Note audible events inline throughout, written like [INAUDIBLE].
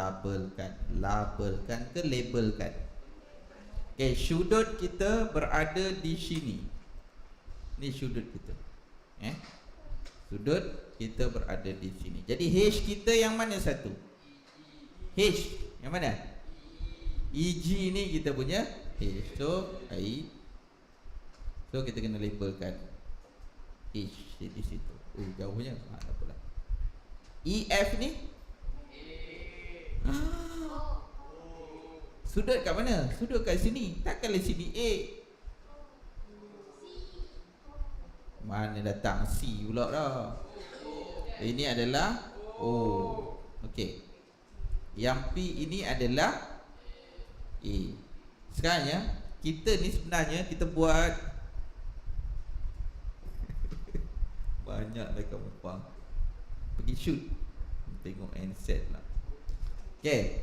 labelkan labelkan ke labelkan? Okey sudut kita berada di sini. Ni sudut kita. Eh? Sudut kita berada di sini. Jadi H kita yang mana satu? H yang mana? EG ni kita punya H. So I. So kita kena labelkan H. Di situ. Oh jauhnya. Ha, tak apalah EF ni Sudut kat mana? Sudut kat sini. Takkanlah sini A. Mana datang C pula dah. Ini adalah O. Okey. Yang P ini adalah A. Sekarang ya Kita ni sebenarnya Kita buat [LAUGHS] Banyak lah kamu Pergi shoot. Tengok handset lah Okay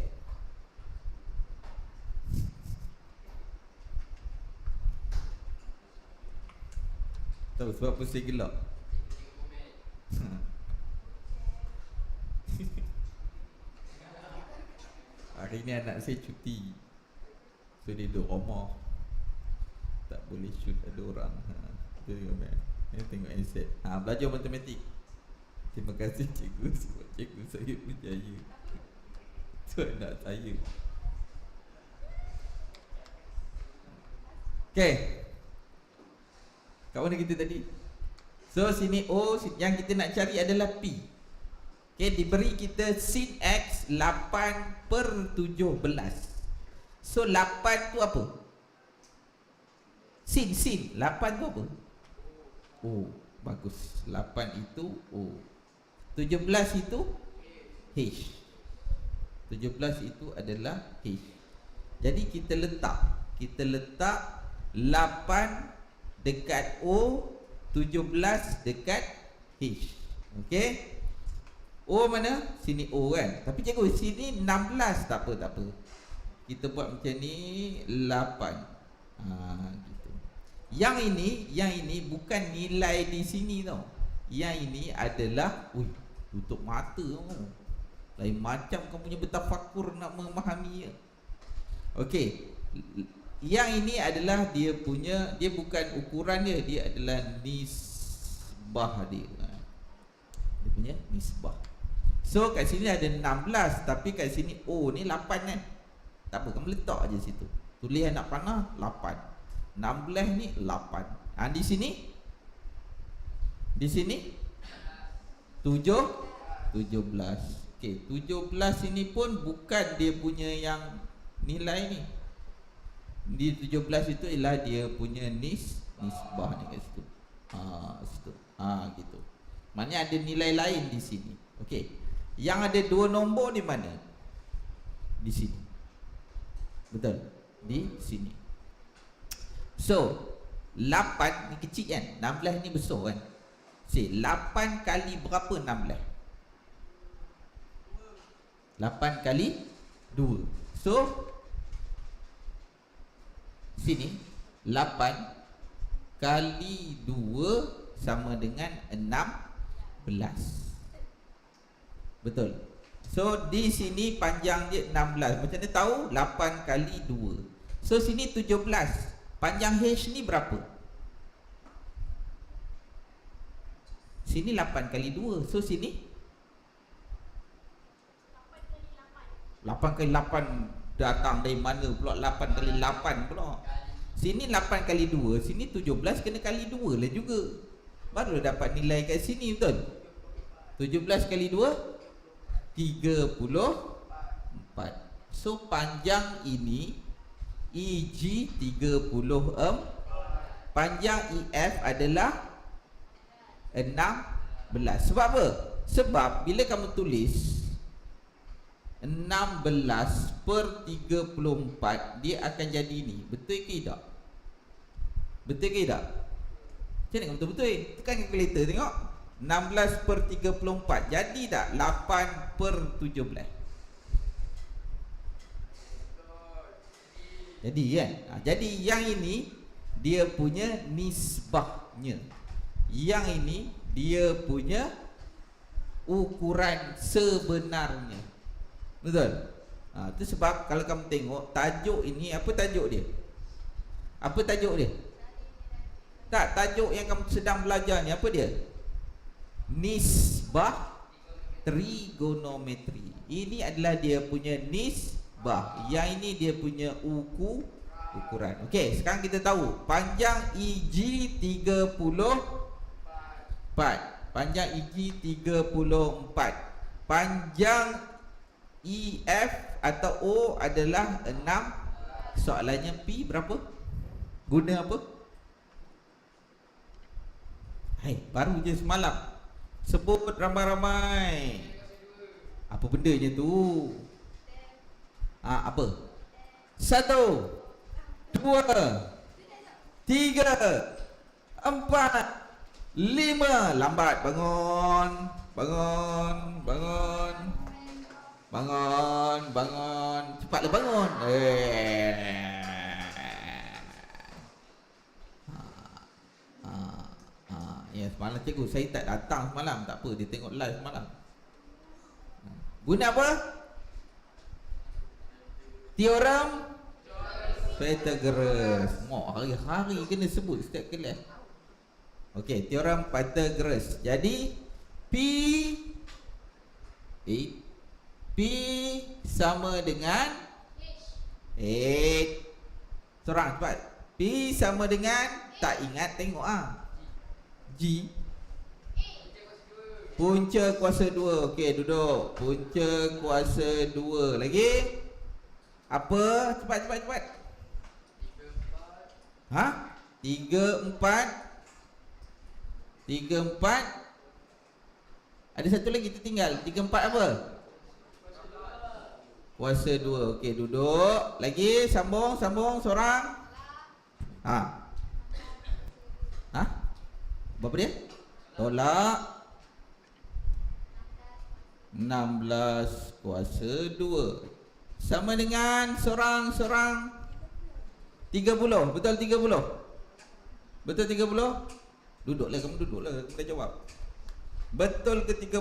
Tahu sebab saya gelap [LAUGHS] Hari ni anak saya cuti. So dia duduk rumah. Tak boleh shoot ada orang. Ha. Tu tengok Dia tengok handset. Ha, Belajar matematik. Terima kasih cikgu Sebab cikgu saya berjaya Tu anak saya Okay. Kat mana kita tadi? So sini O Yang kita nak cari adalah P. Okay diberi kita sin X 8 per 17 So 8 tu apa? Sin sin. 8 tu apa? Oh bagus. 8 itu O. 17 itu H 17 itu adalah H. Jadi kita letak Kita letak 8 dekat O 17 dekat H. Okey? O mana? Sini O kan? Tapi cikgu sini 16 tak apa tak apa. Kita buat macam ni 8 ha, gitu. Yang ini Yang ini bukan nilai di sini tau. Yang ini adalah Ui, tutup mata tau Lain macam kamu punya bertafakur nak memahami ya. Okey. Yang ini adalah dia punya Dia bukan ukuran dia Dia adalah nisbah dia. Ha. Dia punya nisbah. So kat sini ada 16 Tapi kat sini Oh ni 8 kan? Tak apa kamu letak je situ. Tulis anak panah 8 16 ni 8 ha, Di sini? Di sini? 7 17 Okay 17 ini pun Bukan dia punya yang Nilai ni Di 17 itu ialah dia punya nis Nisbah ni kat situ Ha situ Ha gitu Maknanya ada nilai lain di sini Okey yang ada dua nombor di mana? Di sini. Betul? Di sini. So, 8 ni kecil kan? 16 ni besar kan? Si, 8 kali berapa 16? 8 kali 2. So, sini 8 kali 2 sama dengan 16. Betul. So di sini panjang dia 16. Macam mana tahu? 8 kali 2. So sini 17. Panjang H ni berapa? Sini 8 kali 2. So sini 8 kali 8 datang dari mana pula 8 kali 8 pula. Sini 8 kali 2, sini 17 kena kali 2 lah juga. Baru dapat nilai kat sini betul? 17 kali 2 34 So panjang ini EG 34 Panjang EF adalah 16 Sebab apa? Sebab bila kamu tulis 16 per 34 Dia akan jadi ini Betul ke tidak? Betul ke tidak? Macam mana? Betul-betul? Tekan kalkulator tengok. 16 per 34 Jadi tak? 8 per 17 Jadi kan? Ha, Jadi yang ini Dia punya nisbahnya. Yang ini Dia punya Ukuran sebenarnya Betul? Ha, itu sebab kalau kamu tengok tajuk ini apa tajuk dia? Apa tajuk dia? Tak, tajuk yang kamu sedang belajar ni apa dia? Nisbah trigonometri. Ini adalah dia punya nisbah. Yang ini dia punya uku ukuran. Okey, sekarang kita tahu panjang EG 34. Panjang EG 34. Panjang EF atau O adalah 6. Soalannya P berapa? Guna apa? Hai, baru je semalam Sebut ramai-ramai Apa bendanya tu? Ha, apa? Satu Dua Tiga Empat Lima Lambat bangun Bangun Bangun Bangun Bangun Cepatlah bangun Eh Ya, semalam cikgu saya tak datang semalam, tak apa, dia tengok live semalam. Guna apa? Teorem Pythagoras. Mau hari-hari kena sebut setiap kelas. Okey, teorem Pythagoras. Jadi P eh, P sama dengan H. Seorang cepat. P sama dengan tak ingat tengok ah. G. Punca kuasa 2 Okey duduk. Punca kuasa 2 Lagi? Apa? Cepat cepat cepat. Ha? 3 4 3 4 Ada satu lagi tertinggal. 3 4 apa Kuasa 2 Okey duduk. Lagi? Sambung sambung seorang. Ha. Ha? Berapa dia? Tolak. 16 kuasa 2 Sama dengan seorang-seorang 30 Betul 30? Betul 30? Duduklah kamu duduklah. Kita jawab. Betul ke 30?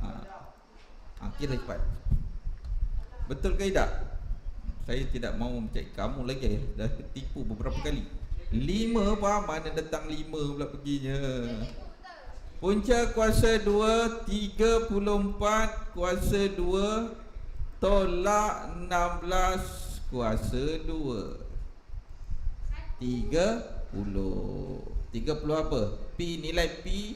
Ha. Ha, kira cepat Betul ke tidak? Saya tidak mahu mencari kamu lagi. Dah tipu beberapa kali. Lima apa? Mana datang lima pula perginya? Punca kuasa dua Tiga puluh empat. Kuasa dua Tolak enam belas. Kuasa dua Tiga puluh. Tiga puluh apa? P nilai P.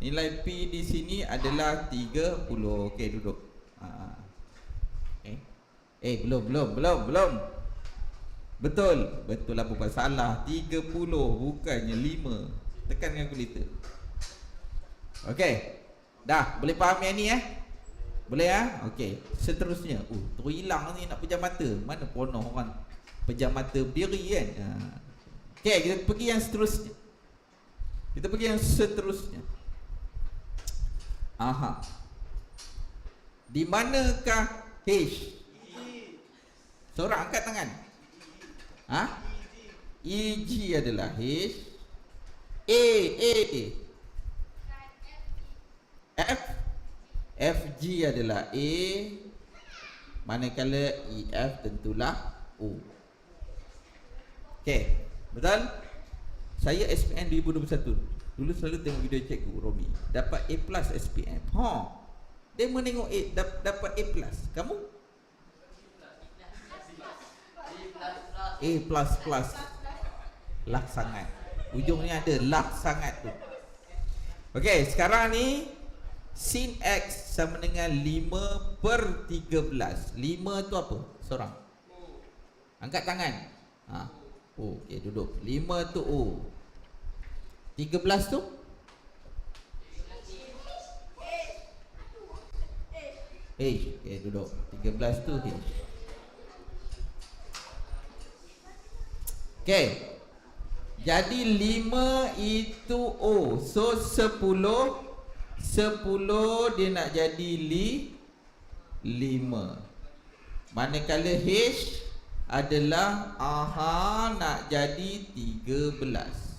Nilai P di sini adalah tiga puluh. Okey duduk Eh belum belum belum belum. Betul. Betul lah bukan salah. 30 bukannya 5 Tekan dengan kalkulator Okey. Dah boleh faham yang ni eh? Boleh ah? Ha? Okey. Seterusnya. Uh terhilang ni nak pejam mata. Mana ponoh orang Pejam mata berdiri kan? Ha. Okey kita pergi yang seterusnya. Kita pergi yang seterusnya. Aha. Di manakah H Seorang angkat tangan. Ha? EG adalah H A A F? FG adalah A Manakala EF tentulah O. Okay Betul? Saya SPM 2021 Dulu selalu tengok video cikgu Romi Dapat A plus SPM Ha. Dia menengok A Dapat A plus. Kamu? A plus plus. Lah sangat. Ujungnya ada lah sangat tu. Okey sekarang ni Sin X sama dengan 5 per 13 5 tu apa? Seorang. Angkat tangan. Ha. Oh, Okey duduk. 5 tu O. 13 tu? H. Okey duduk. 13 tu H Okay Jadi lima itu O So sepuluh Sepuluh dia nak jadi li Lima. Manakala H adalah Aha nak jadi tiga belas.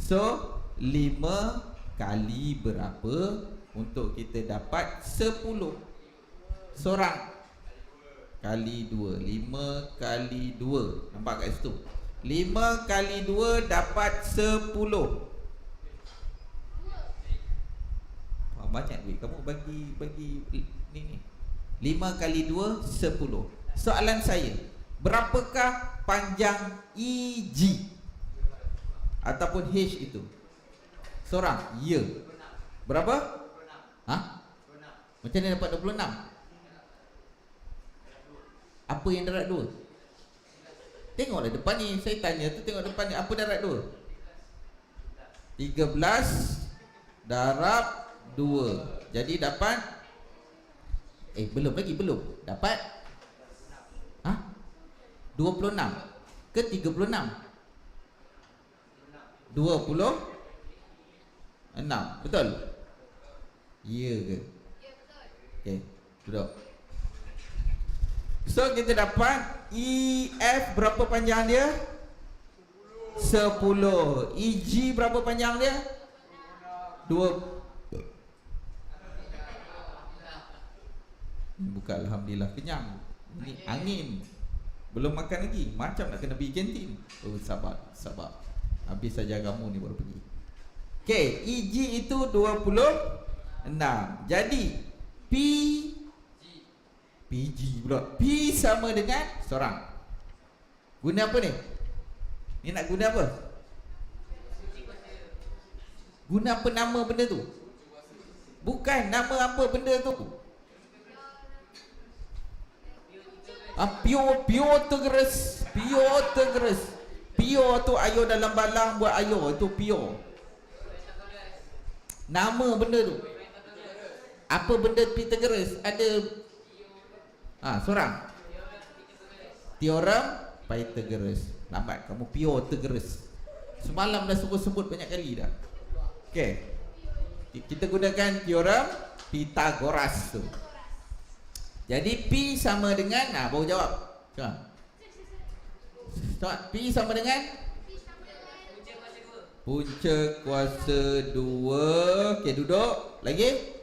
So lima kali berapa Untuk kita dapat sepuluh? Seorang. Kali 2 5 kali 2 Nampak kat situ 5 kali 2 dapat 10 Wah, Banyak duit Kamu bagi bagi ni ni 5 kali 2 10 Soalan saya Berapakah panjang EG Ataupun H itu Seorang Ya Berapa? Ha? Macam mana dapat 26? Apa yang darat dua? Tengoklah depan ni Saya tanya tu tengok depan ni Apa darat dua? 13 Darab 2 Jadi dapat Eh belum lagi belum Dapat Ha? 26 Ke 36 20 6 Betul? Ya ke? Okay Duduk So kita dapat EF berapa panjang dia? 10 EG berapa panjang dia? 2 Buka Alhamdulillah. Kenyang. Ini angin. Belum makan lagi. Macam nak kena pergi kantin. Oh sabar Sabar. Habis saja kamu ni baru pergi. Okay EG itu 26 Jadi P PG pula P sama dengan Seorang Guna apa ni? Ni nak guna apa? Guna apa nama benda tu? Bukan nama apa benda tu Ah, pure pure tegeres, pure tegeres. Pure tu ayo dalam balang buat ayo itu pure. Nama benda tu. Apa benda Pythagoras? Ada Ah, seorang. Teorem Pythagoras. Lambat kamu pure Pythagoras. Semalam dah sebut-sebut banyak kali dah. Okey. Kita gunakan teorem Pythagoras tu. Jadi P sama dengan Nah baru jawab Cuba Cuba P sama dengan Punca kuasa 2 Okey duduk Lagi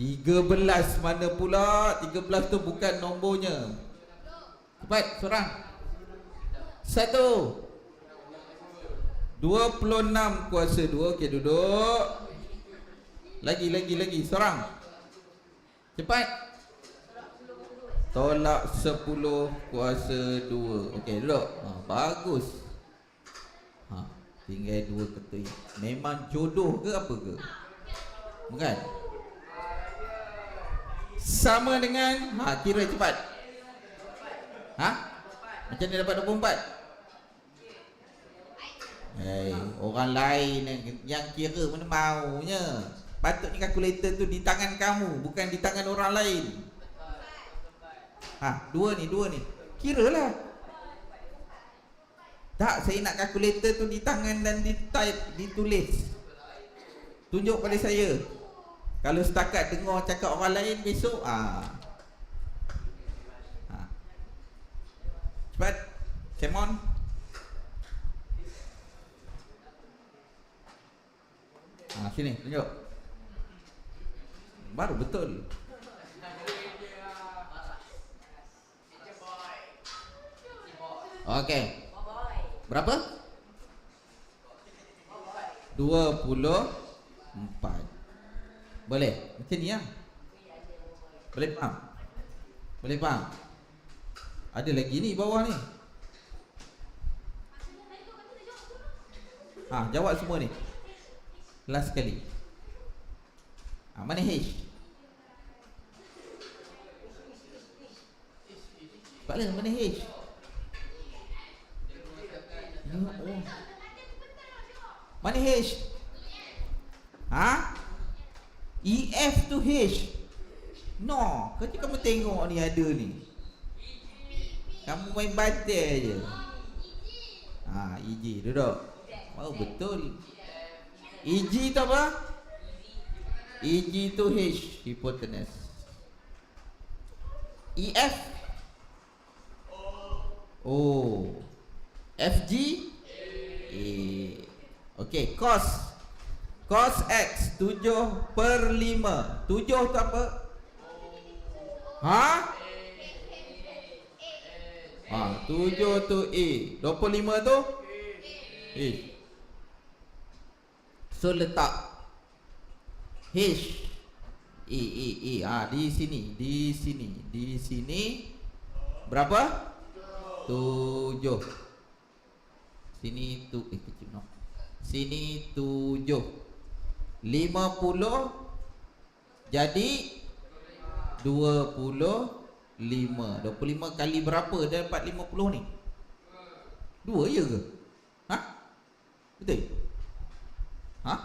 13 mana pula 13 tu bukan nombornya Cepat seorang Satu 26 kuasa 2 Okey duduk lagi, lagi, lagi. Seorang. Cepat. Tolak 10 kuasa 2. Okey, duduk. Ha, bagus. Ha, tinggal dua ketui. Memang jodoh ke apa ke? Bukan? Sama dengan ha, kira cepat. Ha? Macam ni dapat 24? Hey, orang lain yang kira mana maunya. Patutnya kalkulator tu di tangan kamu Bukan di tangan orang lain Ha, dua ni, dua ni Kira lah Tak, saya nak kalkulator tu di tangan dan di type, ditulis Tunjuk pada saya Kalau setakat dengar cakap orang lain besok ah. Ha. Cepat Come on Ha, sini, tunjuk Baru betul Okey Berapa? 24 Boleh? Macam ni ya? Boleh faham? Boleh faham? Ada lagi ni bawah ni Ha, jawab semua ni Last sekali ha, Mana H? Sebablah mana H? Ya oh. Mana H? Ha? EF tu H. No Kau kamu tengok ni ada ni. Kamu main batal je Ha, EG duduk. Oh betul. EG tu apa? EG to H hypotenuse. EF O FG A. Okey, cos cos X 7 per 5 7 tu apa? Ha? Ha, tujuh tu A. Dua puluh lima tu? A. So letak H A A A ha, di sini di sini di sini berapa? Tujuh. Sini tu eh kecil no. Sini tujuh. Lima puluh jadi dua puluh lima. Dua puluh lima kali berapa dia dapat lima puluh ni? Dua ya ke? Ha? Betul? Ha?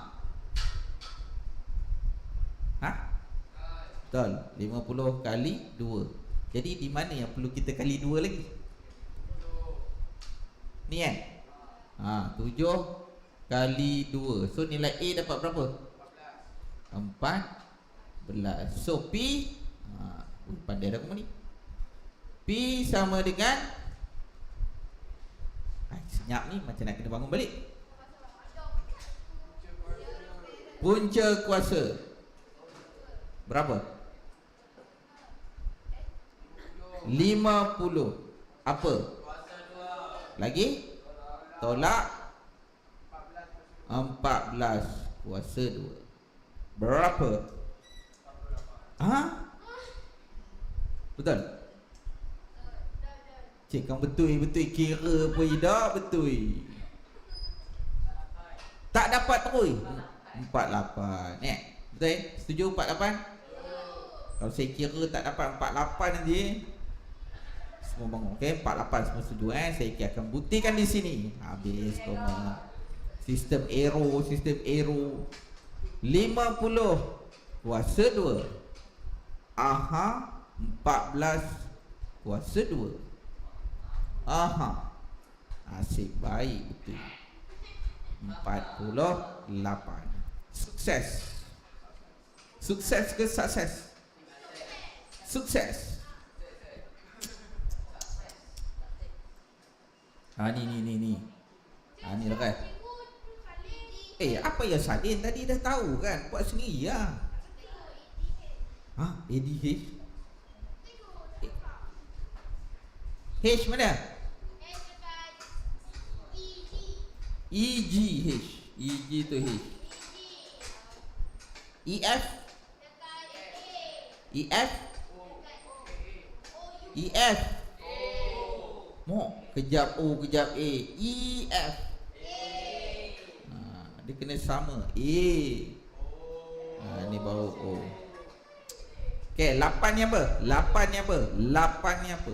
Ha? Betul. 50 kali 2. Jadi di mana yang perlu kita kali 2 lagi? Ni kan? Ha, 7 kali 2. So nilai A dapat berapa? 14. So P ha, pandai dah kamu ni. P sama dengan Ay, senyap ni macam nak kena bangun balik. Punca kuasa Berapa? 50 Apa? Lagi? Tolak 14 Kuasa 2 Berapa? Ha? Betul? Cik kan betul-betul kira pun tidak betul Tak dapat terus 48 Eh Betul eh? Setuju 48? Kalau saya kira tak dapat 48 nanti Semua bangun Okay 48 semua setuju eh Saya akan buktikan di sini Habis koma Sistem arrow Sistem arrow 50 Kuasa 2 Aha 14 Kuasa 2 Aha. Asyik baik betul 48 Sukses. Sukses ke sukses? Sukses. Ha ni ni ni ni. Ha ni lah kan Eh apa yang salin tadi dah tahu kan? Buat sendiri lah. Ha? ADH H? Mana? EGH EG tu H. EF EF EF Mo kejap O kejap A. EF ha, Dia kena sama. A. Ha, Ni baru O Okay, lapan ni apa? Lapan ni apa? Lapan ni apa?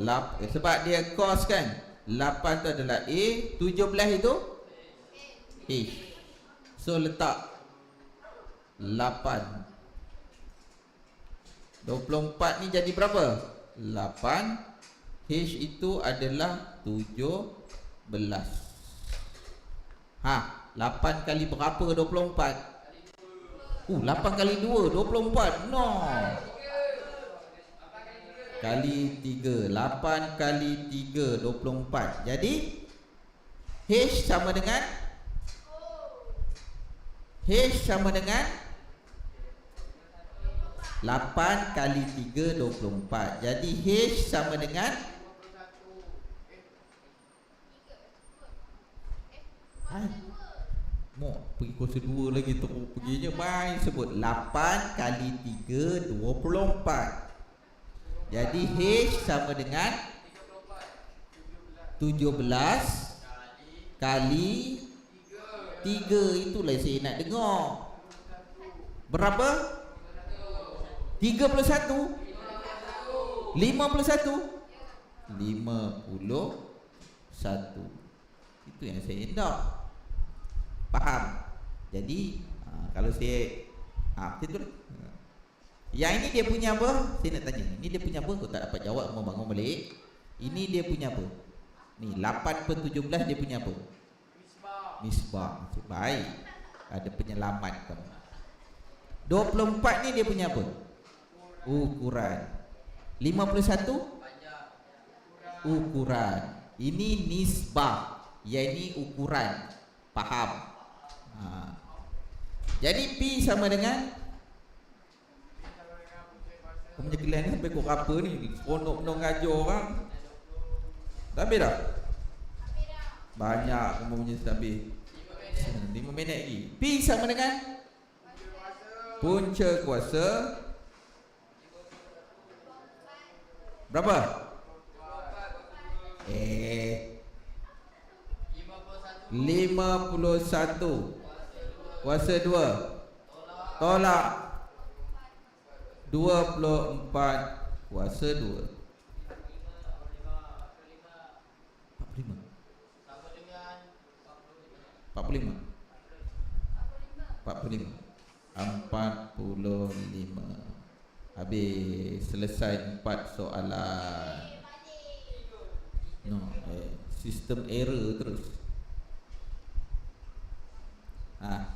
Lap, eh, sebab dia cos kan? 8 tu adalah A 17 itu? H. So letak 8 24 ni jadi berapa? 8 H itu adalah 17 Ha 8 kali berapa? 24? Uh 8 kali 2 24 No. Kali 3 8 kali 3 24 Jadi H sama dengan? H sama dengan? 8 kali 3 24 Jadi H sama dengan Hai. Mo pergi kuasa 2 lagi terus perginya main sebut 8 kali 3 24 jadi H sama dengan 17 kali 3 itulah saya nak dengar. Berapa? 31 51 51 Itu yang saya nak Faham Jadi ha, Kalau saya ha, Macam tu lah yang ini dia punya apa? Saya nak tanya. Ini dia punya apa? Kau tak dapat jawab mau bangun balik. Ini dia punya apa? Ni 8 per 17 dia punya apa? Misbah. Misbah. Baik. Ada penyelamat kamu. 24 ni dia punya apa? Ukuran. 51 ukuran. Ini nisbah. Yang ini ukuran. Faham? Ha. Jadi P sama dengan Kau punya kelas ni sampai kau apa ni? Seronok penuh ngajar orang. Dah habis dah? Banyak kamu punya habis. 5 minit lagi. P sama dengan punca kuasa Berapa? Eh 51 Kuasa dua? Tolak. 24 kuasa dua. 45 sama dengan 45 45 45 habis selesai empat soalan. No eh, sistem error terus. Ah.